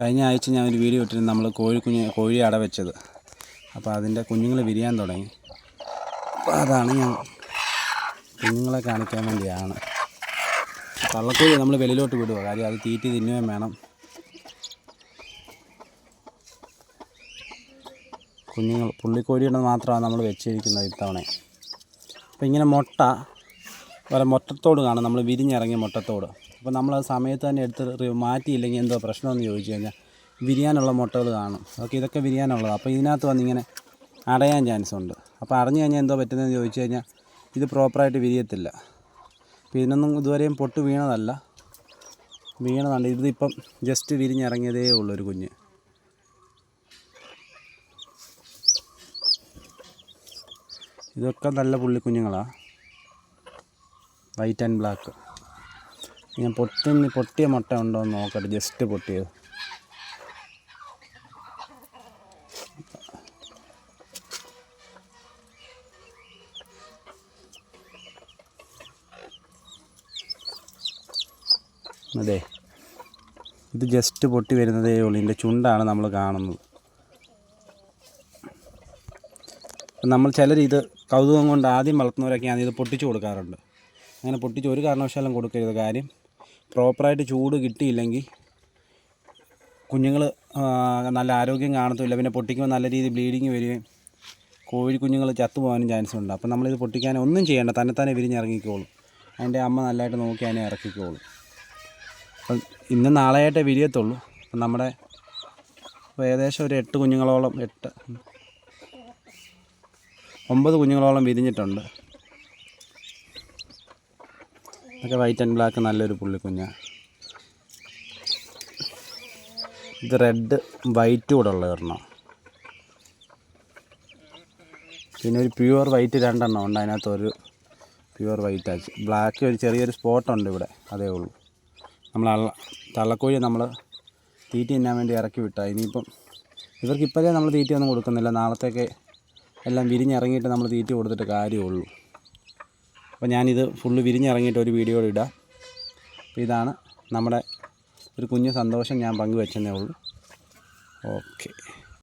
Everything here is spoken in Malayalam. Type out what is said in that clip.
കഴിഞ്ഞ ആഴ്ച ഞാൻ ഒരു വീഡിയോ ഇട്ടിരുന്നു നമ്മൾ കോഴി കുഞ്ഞ് കോഴി അട വെച്ചത്. അപ്പോൾ അതിന്റെ കുഞ്ഞുങ്ങൾ വിരിയാൻ തുടങ്ങി. അപ്പോൾ അതാണ് ഞാൻ കുഞ്ഞുങ്ങളെ കാണിക്കാൻ വേണ്ടിയാണ്. കള്ളക്കോഴി നമ്മൾ വെളിയിലോട്ട് വിടുക കാര്യം അത് തീറ്റി തിന്നുകയും വേണം. കുഞ്ഞുങ്ങൾ പുള്ളിക്കോഴിയുടെ മാത്രമാണ് നമ്മൾ വെച്ചിരിക്കുന്നത് ഇത്തവണ. അപ്പോൾ ഇങ്ങനെ മുട്ട വരെ മുട്ടത്തോട് കാണും. നമ്മൾ വിരിഞ്ഞിറങ്ങിയ മുട്ടത്തോട്. അപ്പോൾ നമ്മൾ ആ സമയത്ത് തന്നെ എടുത്ത് മാറ്റിയില്ലെങ്കിൽ എന്തോ പ്രശ്നമെന്ന് ചോദിച്ചു കഴിഞ്ഞാൽ വിരിയാനുള്ള മുട്ടകൾ കാണും. ഓക്കെ ഇതൊക്കെ വിരിയാനുള്ളത്. അപ്പോൾ ഇതിനകത്ത് വന്നിങ്ങനെ അടയാൻ ചാൻസ് ഉണ്ട്. അപ്പോൾ അടഞ്ഞു കഴിഞ്ഞാൽ എന്തോ പറ്റുന്നതെന്ന് ചോദിച്ചു കഴിഞ്ഞാൽ ഇത് പ്രോപ്പറായിട്ട് വിരിയത്തില്ല. അപ്പോൾ ഇതിനൊന്നും ഇതുവരെയും പൊട്ട് വീണതല്ല. വീണതാണ്. ഇതിപ്പം ജസ്റ്റ് വിരിഞ്ഞിറങ്ങിയതേ ഉള്ളൂ ഒരു കുഞ്ഞ്. ഇതൊക്കെ നല്ല പുള്ളിക്കുഞ്ഞുങ്ങളാണ് വൈറ്റ് ആൻഡ് ബ്ലാക്ക്. ഞാൻ പൊട്ടി പൊട്ടിയ മുട്ട ഉണ്ടോ എന്ന് നോക്കട്ടെ ജസ്റ്റ് പൊട്ടിയത്. അതെ ഇത് ജസ്റ്റ് പൊട്ടി വരുന്നതേ ഉള്ളൂ. ഇതിന്റെ ചുണ്ടാണ് നമ്മൾ കാണുന്നത്. നമ്മൾ ചിലർ ഇത് കൗതുകം കൊണ്ട് ആദ്യം വളർത്തുന്നവരൊക്കെയാണ് ഇത് പൊട്ടിച്ചു കൊടുക്കാറുണ്ട്. അങ്ങനെ പൊട്ടിച്ച് ഒരു കാരണവശാലും കൊടുക്കരുത്. കാര്യം പ്രോപ്പറായിട്ട് ചൂട് കിട്ടിയില്ലെങ്കിൽ കുഞ്ഞുങ്ങൾ നല്ല ആരോഗ്യം കാണത്തുമില്ല. പിന്നെ പൊട്ടിക്കുമ്പോൾ നല്ല രീതിയിൽ ബ്ലീഡിങ് വരികയും കോഴി കുഞ്ഞുങ്ങൾ ചത്തുപോകാനും ചാൻസ് ഉണ്ട് അപ്പം നമ്മളിത് പൊട്ടിക്കാൻ ഒന്നും ചെയ്യേണ്ട. തന്നെ തന്നെ വിരിഞ്ഞിറങ്ങിക്കോളും. അതിന്റെ അമ്മ നല്ലതായിട്ട് നോക്കി അതിനെ ഇറക്കിക്കോളും. അപ്പം ഇന്ന് നാളെയായിട്ടേ വിരിയത്തുള്ളൂ. അപ്പം നമ്മുടെ ഏകദേശം ഒരു എട്ട് കുഞ്ഞുങ്ങളോളം എട്ട് ഒമ്പത് കുഞ്ഞുങ്ങളോളം വിരിഞ്ഞിട്ടുണ്ട്. ഇതൊക്കെ വൈറ്റ് ആൻഡ് ബ്ലാക്ക് നല്ലൊരു പുള്ളിക്കുഞ്ഞാണ് ഇത് റെഡ് വൈറ്റ് കൂടെ ഉള്ള ഒരെണ്ണം. പിന്നെ ഒരു പ്യുവർ വൈറ്റ് രണ്ടെണ്ണം ഉണ്ട്. അതിനകത്ത് ഒരു പ്യുവർ വൈറ്റ് ആച്ച് ബ്ലാക്ക് ഒരു ചെറിയൊരു സ്പോട്ട് ഉണ്ട് ഇവിടെ. അതേ ഉള്ളൂ. നമ്മൾ അള്ള തള്ളക്കോഴി നമ്മൾ തീറ്റ തിന്നാൻ വേണ്ടി ഇറക്കി വിട്ടാൽ ഇനിയിപ്പം ഇവർക്ക് ഇപ്പോഴേ നമ്മൾ തീറ്റയൊന്നും കൊടുക്കുന്നില്ല. നാളത്തേക്ക് എല്ലാം വിരിഞ്ഞിറങ്ങിയിട്ട് നമ്മൾ തീറ്റ കൊടുത്തിട്ട് കാര്യമുള്ളൂ അപ്പോൾ ഞാനിത് ഫുള്ള് വിരിഞ്ഞിറങ്ങിയിട്ട് ഒരു വീഡിയോ ഇടാം. അപ്പോൾ ഇതാണ് നമ്മുടെ ഒരു കുഞ്ഞു സന്തോഷം ഞാൻ പങ്കുവെച്ചെന്നേ ഉള്ളൂ. ഓക്കെ